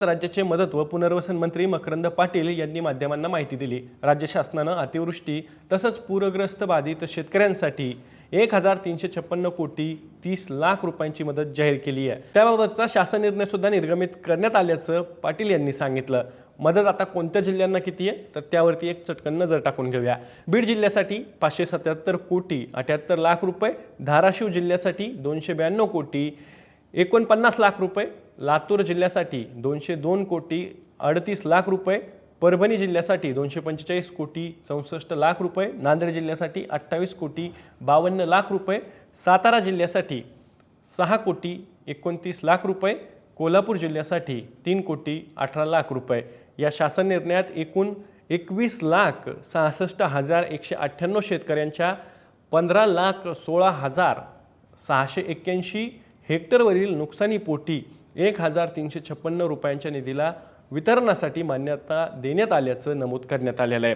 राज्याचे मदत व पुनर्वसन मंत्री मकरंद पाटील यांनी माध्यमांना माहिती दिली. राज्य शासनानं अतिवृष्टी तसंच पूरग्रस्त बाधित शेतकऱ्यांसाठी एक हजार तीनशे छप्पन्न कोटी तीस लाख रुपयांची मदत जाहीर केली आहे. त्याबाबतचा शासन निर्णय सुद्धा निर्गमित करण्यात आल्याचं पाटील यांनी सांगितलं. मदत आता कोणत्या जिल्ह्यांना किती आहे? तर त्यावरती एक चटकन नजर टाकून घेऊया. बीड जिल्ह्यासाठी पाचशे सत्याहत्तर कोटी अठ्याहत्तर लाख रुपये धाराशिव जिल्ह्यासाठी दोनशे ब्याण्णव कोटी एकोणपन्नास लाख रुपये लातूर जिल्ह्यासाठी दोनशे दोन कोटी अडतीस लाख रुपये परभणी जिल्ह्यासाठी दोनशे पंचेचाळीस कोटी चौसष्ट लाख रुपये नांदेड जिल्ह्यासाठी अठ्ठावीस कोटी बावन्न लाख रुपये सातारा जिल्ह्यासाठी सहा कोटी एकोणतीस लाख रुपये कोल्हापूर जिल्ह्यासाठी तीन कोटी अठरा लाख रुपये. या शासन निर्णयात एकूण एकवीस लाख सहासष्ट हजार एकशे अठ्ठ्याण्णव शेतकऱ्यांच्या पंधरा लाख सोळा हजार सहाशे एक्क्याऐंशी हेक्टरवरील नुकसानीपोटी एक हजार तीनशे छप्पन्न रुपयांच्या निधीला वितरणासाठी मान्यता देण्यात आल्याचं नमूद करण्यात आलेलं आहे.